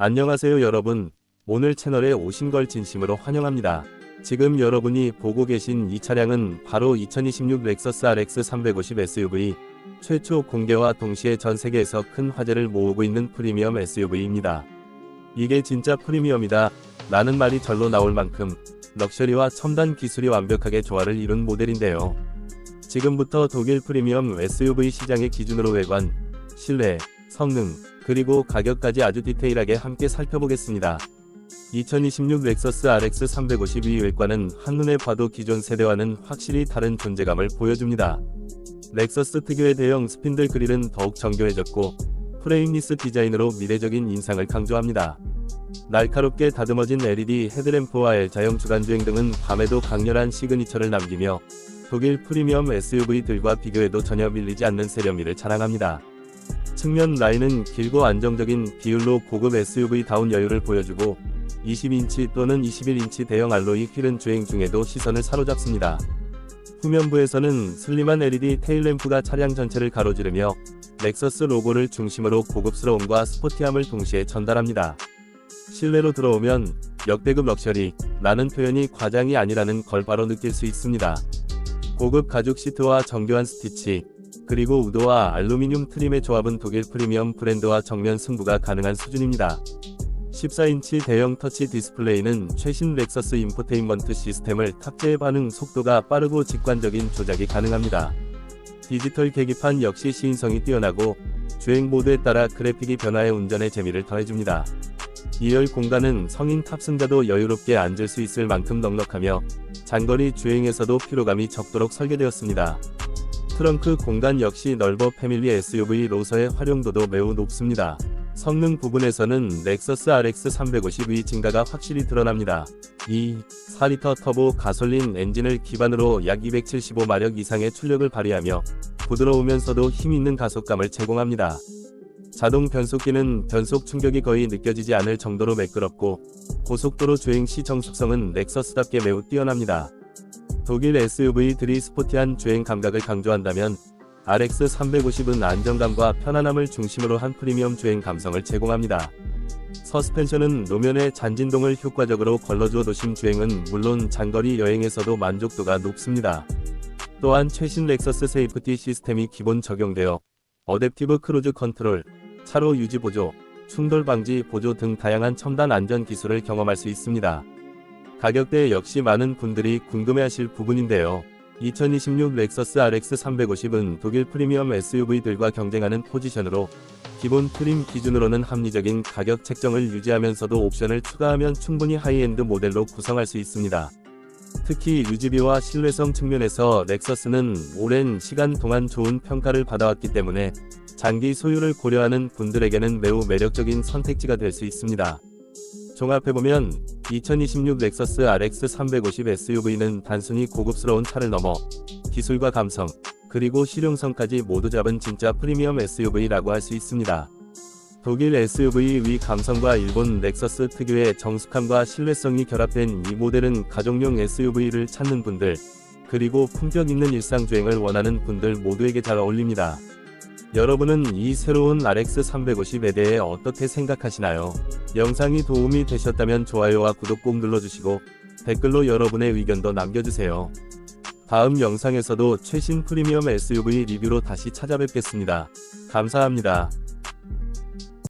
안녕하세요 여러분. 오늘 채널에 오신 걸 진심으로 환영합니다. 지금 여러분이 보고 계신 이 차량은 바로 2026 렉서스 RX 350 SUV 최초 공개와 동시에 전 세계에서 큰 화제를 모으고 있는 프리미엄 SUV입니다. 이게 진짜 프리미엄이다. 라는 말이 절로 나올 만큼 럭셔리와 첨단 기술이 완벽하게 조화를 이룬 모델인데요. 지금부터 독일 프리미엄 SUV 시장의 기준으로 외관, 실내, 성능, 그리고 가격까지 아주 디테일하게 함께 살펴보겠습니다. 2026 렉서스 RX 352 외관은 한눈에 봐도 기존 세대와는 확실히 다른 존재감을 보여줍니다. 렉서스 특유의 대형 스핀들 그릴은 더욱 정교해졌고 프레임리스 디자인으로 미래적인 인상을 강조합니다. 날카롭게 다듬어진 LED 헤드램프와 L자형 주간주행 등은 밤에도 강렬한 시그니처를 남기며 독일 프리미엄 SUV들과 비교해도 전혀 밀리지 않는 세련미를 자랑합니다. 측면 라인은 길고 안정적인 비율로 고급 SUV다운 여유를 보여주고 20인치 또는 21인치 대형 알로이 휠은 주행 중에도 시선을 사로잡습니다. 후면부에서는 슬림한 LED 테일램프가 차량 전체를 가로지르며 렉서스 로고를 중심으로 고급스러움과 스포티함을 동시에 전달합니다. 실내로 들어오면 역대급 럭셔리 라는 표현이 과장이 아니라는 걸 바로 느낄 수 있습니다. 고급 가죽 시트와 정교한 스티치, 그리고 우도와 알루미늄 트림의 조합은 독일 프리미엄 브랜드와 정면 승부가 가능한 수준입니다. 14인치 대형 터치 디스플레이는 최신 렉서스 인포테인먼트 시스템을 탑재해 반응 속도가 빠르고 직관적인 조작이 가능합니다. 디지털 계기판 역시 시인성이 뛰어나고 주행 모드에 따라 그래픽이 변화해 운전의 재미를 더해줍니다. 2열 공간은 성인 탑승자도 여유롭게 앉을 수 있을 만큼 넉넉하며 장거리 주행에서도 피로감이 적도록 설계되었습니다. 트렁크 공간 역시 넓어 패밀리 SUV로서의 활용도도 매우 높습니다. 성능 부분에서는 렉서스 RX 350의 증가가 확실히 드러납니다. 이 4리터 터보 가솔린 엔진을 기반으로 약 275마력 이상의 출력을 발휘하며 부드러우면서도 힘있는 가속감을 제공합니다. 자동 변속기는 변속 충격이 거의 느껴지지 않을 정도로 매끄럽고 고속도로 주행 시 정숙성은 렉서스답게 매우 뛰어납니다. 독일 SUV들이 스포티한 주행 감각을 강조한다면 RX 350은 안정감과 편안함을 중심으로 한 프리미엄 주행 감성을 제공합니다. 서스펜션은 노면의 잔진동을 효과적으로 걸러줘 도심 주행은 물론 장거리 여행에서도 만족도가 높습니다. 또한 최신 렉서스 세이프티 시스템이 기본 적용되어 어댑티브 크루즈 컨트롤, 차로 유지 보조, 충돌 방지 보조 등 다양한 첨단 안전 기술을 경험할 수 있습니다. 가격대 역시 많은 분들이 궁금해하실 부분인데요. 2026 렉서스 RX 350은 독일 프리미엄 SUV들과 경쟁하는 포지션으로 기본 트림 기준으로는 합리적인 가격 책정을 유지하면서도 옵션을 추가하면 충분히 하이엔드 모델로 구성할 수 있습니다. 특히 유지비와 신뢰성 측면에서 렉서스는 오랜 시간 동안 좋은 평가를 받아왔기 때문에 장기 소유를 고려하는 분들에게는 매우 매력적인 선택지가 될 수 있습니다. 종합해보면 2026 렉서스 RX 350 SUV는 단순히 고급스러운 차를 넘어 기술과 감성, 그리고 실용성까지 모두 잡은 진짜 프리미엄 SUV라고 할 수 있습니다. 독일 SUV의 감성과 일본 렉서스 특유의 정숙함과 신뢰성이 결합된 이 모델은 가족용 SUV를 찾는 분들, 그리고 품격 있는 일상주행을 원하는 분들 모두에게 잘 어울립니다. 여러분은 이 새로운 RX 350에 대해 어떻게 생각하시나요? 영상이 도움이 되셨다면 좋아요와 구독 꼭 눌러주시고 댓글로 여러분의 의견도 남겨주세요. 다음 영상에서도 최신 프리미엄 SUV 리뷰로 다시 찾아뵙겠습니다. 감사합니다.